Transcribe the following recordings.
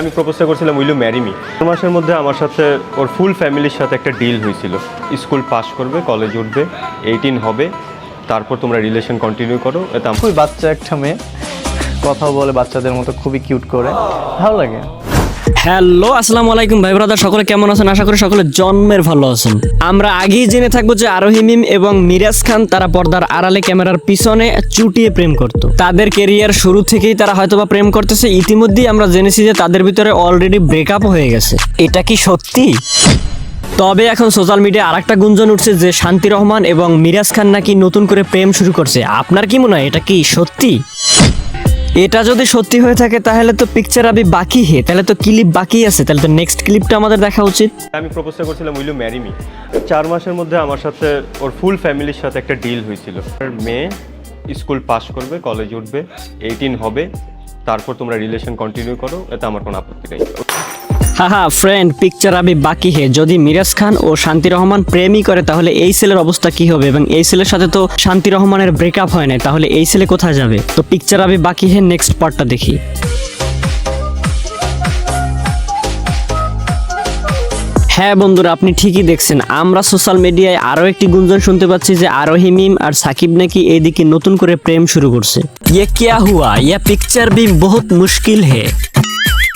আমি প্রপোজটা করছিলাম willow marry me মাসের মধ্যে আমার সাথে ওর ফুল ফ্যামিলির সাথে একটা ডিল হয়েছিল। স্কুল পাস করবে কলেজ উঠবে এইটিন হবে, তারপর তোমরা রিলেশন কন্টিনিউ করো। এটা খুবই বাচ্চা একটা মেয়ে। কথা বলে বাচ্চাদের মতো, খুবই কিউট করে। ভালো লাগে। হ্যালো, আসসালামু আলাইকুম ভাই ব্রাদার, সকলে কেমন আছেন? আশা করি সকলে জন্মের ভালো আছেন। আমরা আগেই জেনে থাকব যে আরোহী মিম এবং মিরাজ খান, তারা পর্দার আড়ালে ক্যামেরার পিছনে চুটিয়ে প্রেম করত। তাদের কেরিয়ার শুরু থেকেই তারা হয়তোবা প্রেম করতেছে। ইতিমধ্যেই আমরা জেনেছি যে তাদের ভিতরে অলরেডি ব্রেকআপ হয়ে গেছে। এটা কি সত্যি? তবে এখন সোশ্যাল মিডিয়া আরেকটা গুঞ্জন উঠছে যে শান্তি রহমান এবং মিরাজ খান নাকি নতুন করে প্রেম শুরু করছে। আপনার কি মনে হয়, এটা কি সত্যি? এটা যদি সত্যি হয়ে থাকে, তাহলে তো পিকচার আবি বাকি হে। তাহলে তো ক্লিপ বাকি আছে। তাহলে তো নেক্সট ক্লিপটা আমাদের দেখা উচিত। আমি প্রপোজটা করছিলাম উইল ইউ ম্যারি মি চার মাসের মধ্যে আমার সাথে ওর ফুল ফ্যামিলির সাথে একটা ডিল হয়েছিল। মেয়ে স্কুল পাস করবে কলেজ উঠবে এইটিন হবে। তারপর তোমরা রিলেশন কন্টিনিউ করো, এতে আমার কোনো আপত্তি নেই। হাহা ফ্রেন্ড পিকচার আবি বাকি হে। যদি মিরাজ খান ও শান্তি রহমান প্রেমই করে, তাহলে এই ছেলের অবস্থা কি হবে? এবং এই ছেলের সাথে তো শান্তি রহমানের ব্রেকআপ হয় নাই তাহলে এই ছেলে কোথায় যাবে? তো পিকচার আবি বাকি হে নেক্সট পার্টটা দেখি। হ্যাঁ বন্ধুরা, আপনি ঠিকই দেখছেন। আমরা সোশ্যাল মিডিয়ায় আরও একটি গুঞ্জন শুনতে পাচ্ছি যে আরোহী মিম আর সাকিব নাকি এইদিকে নতুন করে প্রেম শুরু করছে। ইয়ে কিয়া হুয়া? ইয়া পিকচার भी বহুত মুশকিল হে।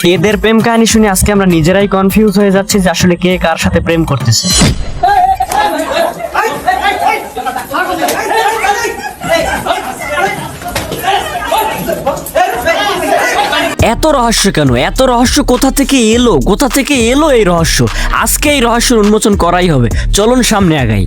এদের প্রেম কাহিনী শুনে আজকে আমরা নিজেরাই কনফিউজ হয়ে যাচ্ছি যে আসলে কে কার সাথে প্রেম করতেছে। এত রহস্য কেন? এত রহস্য কোথা থেকে এলো? কোথা থেকে এলো এই রহস্য? আজকে এই রহস্যের উন্মোচন করাই হবে। চলুন সামনে আগাই।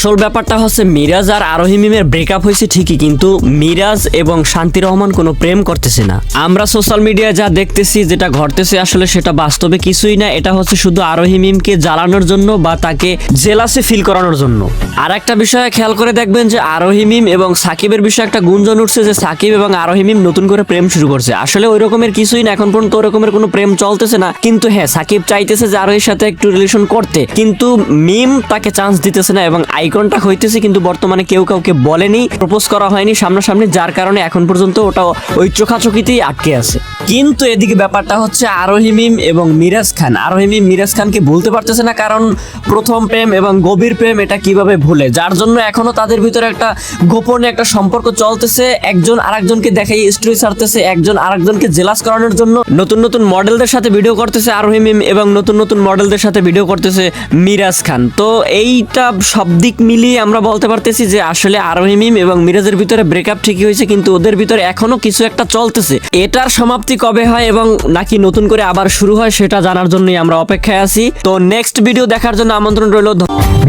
আসল ব্যাপারটা হচ্ছে মিরাজ আর আরোহী মিমের ব্রেকআপ হয়েছে ঠিকই, কিন্তু মিরাজ এবং শান্তি রহমান কোনো প্রেম করতেছে না। আমরা সোশ্যাল মিডিয়ায় যা দেখতেছি, যেটা ঘটতেছে আসলে সেটা বাস্তবে কিছুই না, এটা হচ্ছে শুধু আরোহী মিমকে জ্বালানোর জন্য বা তাকে জেলাসে ফিল করানোর জন্য। আর একটা বিষয়ে খেয়াল করে দেখবেন যে আরোহী মিম এবং সাকিবের বিষয়ে একটা গুঞ্জন উঠছে যে সাকিব এবং আরোহী মিম নতুন করে প্রেম শুরু করছে। আসলে ওই রকমের কিছুই না, এখন পর্যন্ত ওই রকমের কোনো প্রেম চলতেছে না। কিন্তু হ্যাঁ সাকিব চাইতেছে যে আরোহীর সাথে একটু রিলেশন করতে, কিন্তু মিম তাকে চান্স দিতেছে না এবং আইকনটা হইতেছে, কিন্তু বর্তমানে কেউ কাউকে বলেনি, প্রপোজ করা হয়নি সামনাসামনি, যার কারণে এখন পর্যন্ত ওটা ওই চোখাচোখিতেই আটকে আছে। কিন্তু এদিকে ব্যাপারটা হচ্ছে আরোহিমিম এবং মিরাজ খান। আরোহিমিম মিরাজ খানকে ভুলতে পারতেছে না কারণ প্রথম প্রেম এবং গভীর প্রেম এটা কীভাবে ভুলে? যার জন্য এখনও তাদের ভিতরে একটা গোপনে একটা সম্পর্ক চলতেছে। একজন আরেকজনকে দেখাই স্টোরি ছাড়তেছে, একজন আরেকজনকে জেলাস করানোর জন্য। নতুন নতুন মডেলদের সাথে ভিডিও করতেছে আরোহিমিম এবং নতুন নতুন মডেলদের সাথে ভিডিও করতেছে মিরাজ খান। তো এইটা সব দিক মিলিয়ে আমরা বলতে পারতেছি যে আসলে আরোহিমিম এবং মিরাজের ভিতরে ব্রেকআপ ঠিকই হয়েছে, কিন্তু ওদের ভিতরে এখনও কিছু একটা চলতেছে। এটার সমাপ্তি কবে হয় এবং নাকি নতুন করে আবার শুরু হয় সেটা জানার জন্যই আমরা অপেক্ষায় আছি। তো নেক্সট ভিডিও দেখার জন্য আমন্ত্রণ রইল।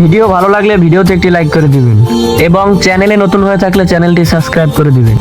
ভিডিও ভালো লাগলে ভিডিওতে একটি লাইক করে দিবেন। এবং চ্যানেলে নতুন হয়ে থাকলে চ্যানেলটি সাবস্ক্রাইব করে দিবেন।